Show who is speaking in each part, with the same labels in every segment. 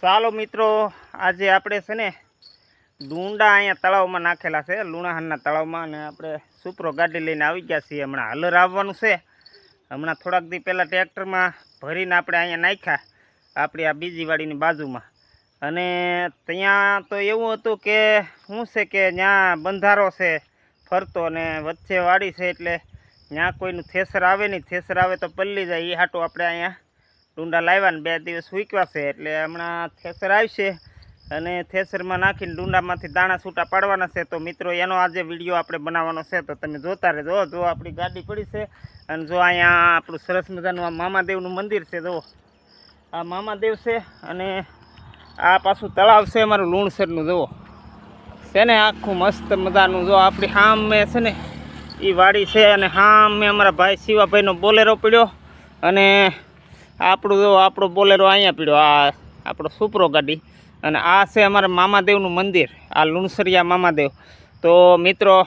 Speaker 1: ચાલો મિત્રો, આજે આપણે છે ને ડુંડા અહીંયા તળાવમાં નાખેલા છે, લુણાહારના તળાવમાં. અને આપણે સુપરો ગાડી લઈને આવી ગયા છીએ. હમણાં હલર આવવાનું છે. હમણાં થોડાક દી પહેલાં ટ્રેક્ટરમાં ભરીને આપણે અહીંયા નાખ્યા, આપણી આ બીજી વાડીની બાજુમાં. અને ત્યાં તો એવું હતું કે, શું છે કે ત્યાં બંધારો છે, ફરતો અને વચ્ચે વાડી છે એટલે ત્યાં કોઈનું થેસર આવે નહીં, થેસર આવે તો પલ્લી જાય એ હાટું આપણે અહીંયા ડુંડા લાવ્યા બે દિવસ સૂકવા છે, એટલે હમણાં થેસર આવશે અને થેસરમાં નાખીને ડુંડામાંથી દાણા છૂટા પાડવાના છે. તો મિત્રો, એનો આજે વીડિયો આપણે બનાવવાનો છે, તો તમે જોતા રહેજો જો આપણી ગાડી પડી છે અને જો અહીંયા આપણું સરસ મજાનું આ મામાદેવનું મંદિર છે, જો. આ મામાદેવ છે અને આ પાછું તળાવ છે અમારું લુણસરનું જુઓ છે ને આખું મસ્ત મજાનું, જો. આપણી સામે છે ને એ વાડી છે અને સામે અમારા ભાઈ શિવાભાઈનો બોલેરો પડ્યો અને આપણું જો આપણો બોલેરો અહીંયા પીડ્યો આ આપણો સુપરો ગાડી. અને આ છે અમારા મામાદેવનું મંદિર, આ લુણસરિયા મામાદેવ. તો મિત્રો,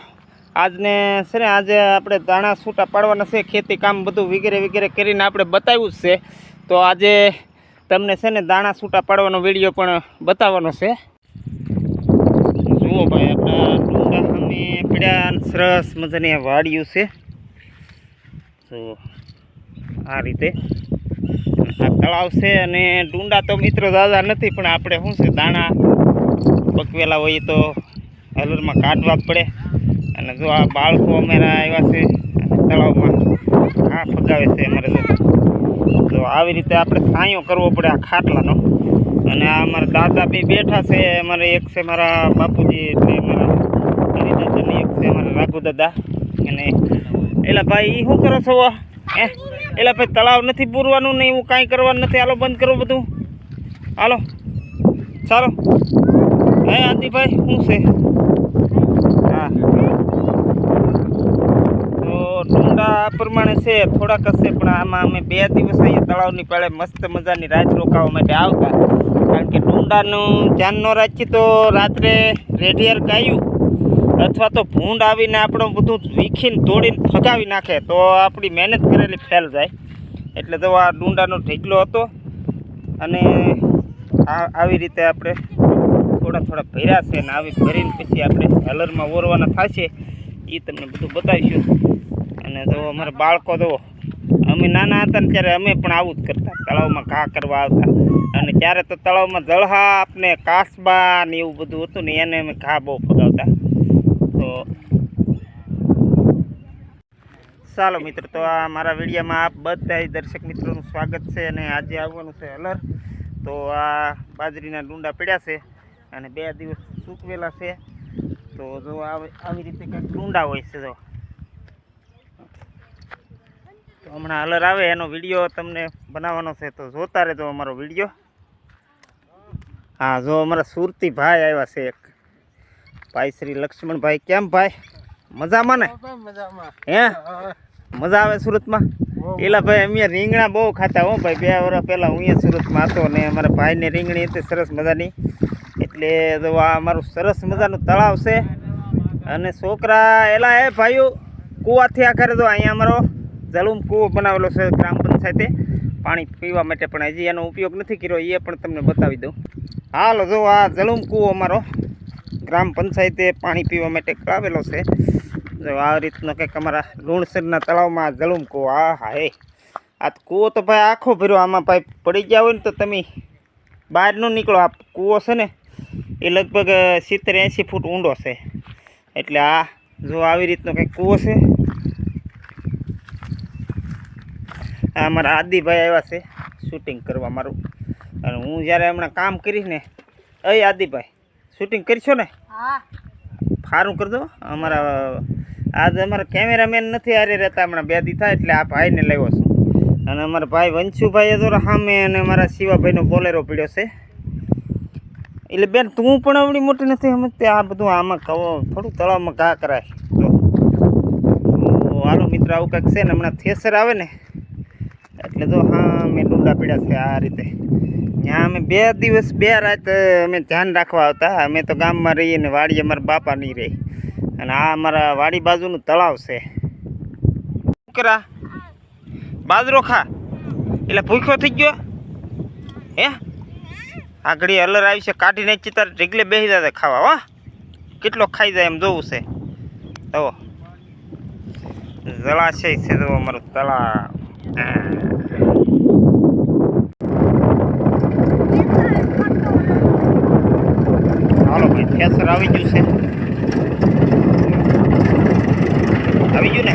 Speaker 1: આજને છે ને આજે આપણે દાણા છૂટા પાડવાના છે, ખેતી કામ બધું વગેરે વગેરે કરીને આપણે બતાવ્યું જ છે. તો આજે તમને છે ને દાણા છૂટા પાડવાનો વીડિયો પણ બતાવવાનો છે. જુઓ ભાઈ, આપણા સામે પડ્યા સરસ મજાની વાડિયું છે. જુઓ, આ રીતે. આ તળાવ છે અને ડુંડા તો મિત્રો દાદા નથી, પણ આપણે શું છે, દાણા પકવેલા હોય તો હલરમાં કાઢવા પડે. અને જો આ બાળકો અમારા આવ્યા છે તળાવમાં હા ફગાવે છે અમારે તો. આવી રીતે આપણે સાયો કરવો પડે આ ખાટલાનો. અને આ અમારા દાદા બી બેઠા છે, અમારે એક છે મારા બાપુજી, એટલે મારા હરિદાદાની એક છે અમારા રાઘુ દાદા. અને એલા ભાઈ એ શું કરો છો? હે? એટલે ભાઈ, તળાવ નથી પૂરવાનું નહીં એવું કાંઈ કરવાનું નથી. હાલો, બંધ કરો બધું. હાલો. ચાલો. હે, આદિભાઈ, શું છે? હા. તો આ પ્રમાણે છે, થોડાક હશે, પણ આમાં અમે બે દિવસ અહીંયા તળાવની પાળે મસ્ત મજાની રાત રોકાવા માટે આવતા. કારણ કે ડુંડાનું ધ્યાન ન રાખીએ તો રાત્રે રેડિયર ગાયું. અથવા તો ભૂંડ આવીને આપણું બધું વીખીને તોડીને ફગાવી નાખે, તો આપણી મહેનત કરેલી ફેલ જાય. એટલે તો આ ડુંડાનો ઢીકલો હતો અને આવી રીતે આપણે થોડા થોડા ભર્યા છે અને આવી ભરીને પછી આપણે હલરમાં ઓરવાના થશે એ તમને બધું બતાવીશું. અને જો અમારા બાળકો તો અમે નાના હતા ને ત્યારે અમે પણ આવું જ કરતા, તળાવમાં ઘા કરવા આવતા. અને ત્યારે તો તળાવમાં જળહા ને કાસબા ને એવું બધું હતું ને એને અમે ઘા બહુ ફગાવતા. તો ચાલો મિત્ર, તો આ મારા વિડીયામાં આપ બધા દર્શક મિત્રોનું સ્વાગત છે અને આજે આવવાનું છે અલર. તો આ બાજરીના ડુંડા પડ્યા છે અને બે દિવસ સૂકવેલા છે. તો જો આવી રીતે કંઈક ડુંડા હોય છે જો. તો હમણાં અલર આવે, એનો વીડિયો તમને બનાવવાનો છે, તો જોતા રહેજો અમારો વીડિયો. હા, જો અમારા સુરતી ભાઈ આવ્યા છે એક. ભાઈ શ્રી લક્ષ્મણભાઈ કેમ ભાઈ? મજામાં ને? હે? મજા આવે સુરતમાં? એલા ભાઈ અમે રીંગણા બહુ ખાતા હો ભાઈ. બે વર્ષ પહેલાં હું અહીંયા સુરતમાં હતો ને અમારા ભાઈને રીંગણી હતી સરસ મજાની. એટલે તો આ અમારું સરસ મજાનું તળાવ છે. અને છોકરા એલા એ ભાઈઓ કૂવાથી આખરે તો અહીંયા અમારો જલુમ કૂવો બનાવેલો છે ગ્રામ પંચાયતે. પાણી પીવા માટે પણ હજી એનો ઉપયોગ નથી કર્યો એ પણ તમને બતાવી દઉં. હાલો જો આ જલુમ કૂવો અમારો. ગ્રામ પંચાયતે પાણી પીવા માટે કરાવેલો છે. જો આ રીતનો કંઈક અમારા લુણસરના તળાવમાં જલુમ કૂવો, આ હા હે. આ કૂવો તો ભાઈ આખો ભર્યો, આમાં ભાઈ પડી ગયા હોય ને તો તમે બહાર ન નીકળો. આ કૂવો છે ને, એ લગભગ સિત્તેર એંસી ફૂટ ઊંડો છે. એટલે આ જો આવી રીતનો કંઈક કૂવો છે. આ અમારા આદિભાઈ આવ્યા છે, શૂટિંગ કરવા મારું. અને હું જ્યારે હમણાં કામ કરીશ ને અય આદિભાઈ શૂટિંગ કરશો ને?
Speaker 2: હા.
Speaker 1: સારું કરી દો. અમારા આજ અમારા કેમેરામેન નથી હારે રહેતા હમણાં બે દી થાય એટલે આ ભાઈને લાવ્યો છું અને અમારા ભાઈ વંશુભાઈ તો સામે અને અમારા શિવાભાઈનો બોલેરો પડ્યો છે. એટલે બેન તું પણ આવડી મોટી નથી સમજતી? આ બધું આમાં કહો થોડું તળાવમાં ઘા કરાય. તો હાલો મિત્ર આવું કંઈક છે ને હમણાં થેસર આવે ને. એટલે તો હા મેં ડુંડા પીડ્યા છે આ રીતે. ત્યાં અમે બે દિવસ, બે રાત અમે ધ્યાન રાખવા આવતા. અમે તો ગામમાં રહીએ ને વાડી અમારા બાપા નહીં રહી. અને આ અમારા વાડી બાજુનું તળાવ છે. શું કરા? બાજરો ખા. એટલે ભૂખ્યો થઈ ગયો? હે? આ ઘડી અલર આવી છે કાઢીને ચિત્તર ઢીગલે બેસી જતા ખાવા, હો. કેટલો ખાઈ જાય એમ જોવું છે. તો જળાશય છે તો અમારું તળાવ હાલો ભાઈ થેસર આવી ગયું છે આવી ગયું ને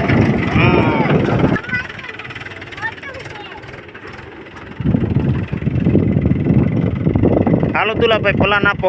Speaker 1: હાલો દુલાભાઈ પલાન આપો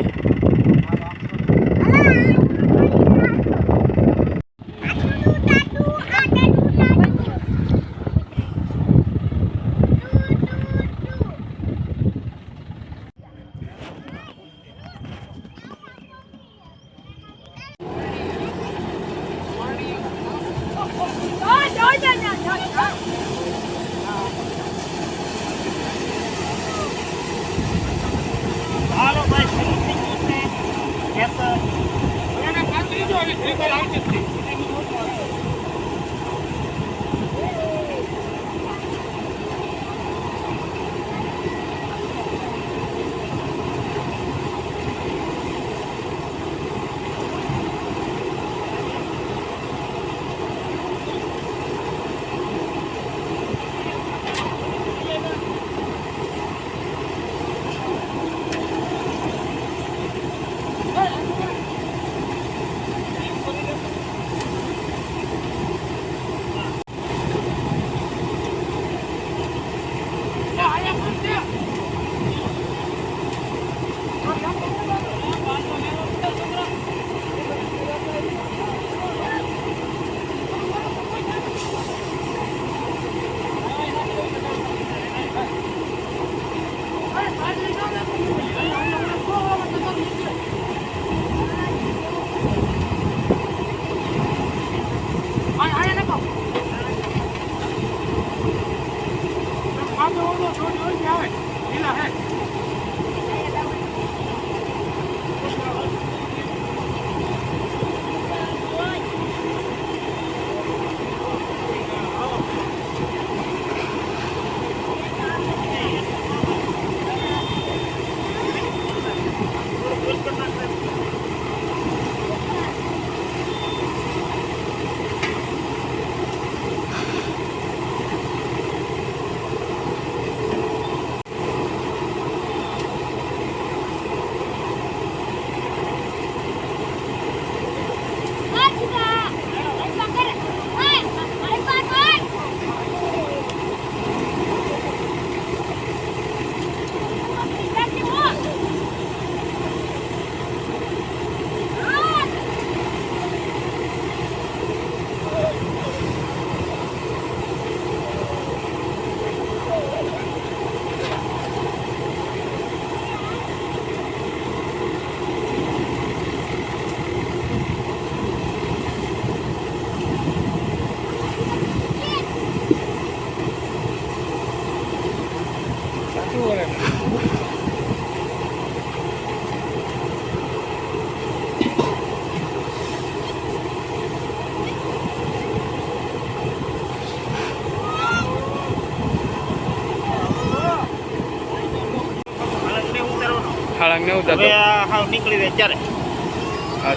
Speaker 1: ઉતારવાનો
Speaker 2: હાળંગ ને
Speaker 1: હવે
Speaker 2: ઉતારતો
Speaker 1: નીકળી જાય ત્યારે.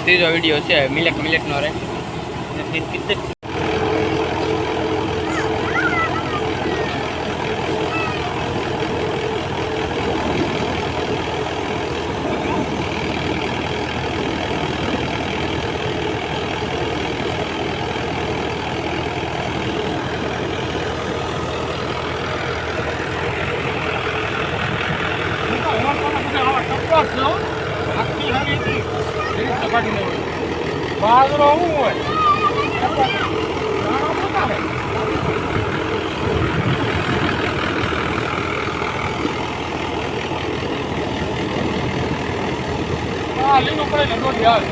Speaker 2: ત્રીજો વીડિયો છે મિલેટ મિલેટ નો રે.
Speaker 1: Bazıları mı var? Ah, lindo pra ele, não olhar.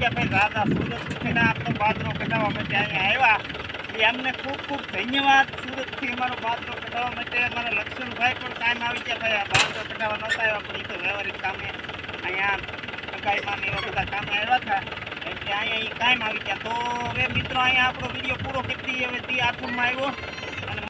Speaker 1: શીખ્યા ભાઈ રાજા સુરત થઈને આપણો બાજરો કઢાવવા માટે અહીંયા આવ્યા. એ અમને ખૂબ ખૂબ ધન્યવાદ. સુરતથી અમારો બાજરો કઢાવવા માટે અમારા લક્ષ્મણભાઈ પણ કાયમ આવી ગયા ભાઈ આ બાજરો કઢાવવા નહોતા આવ્યા, પણ એ તો વ્યવહારિક કામે અહીંયા સગાઈમાં એવા બધા કામે આવ્યા હતા. એટલે અહીંયા એ કાયમ આવી ગયા. તો હવે મિત્રો, અહીંયા આપણો વીડિયો પૂરો કરી દઈએ. હવે તે આથુરમાં આવ્યો.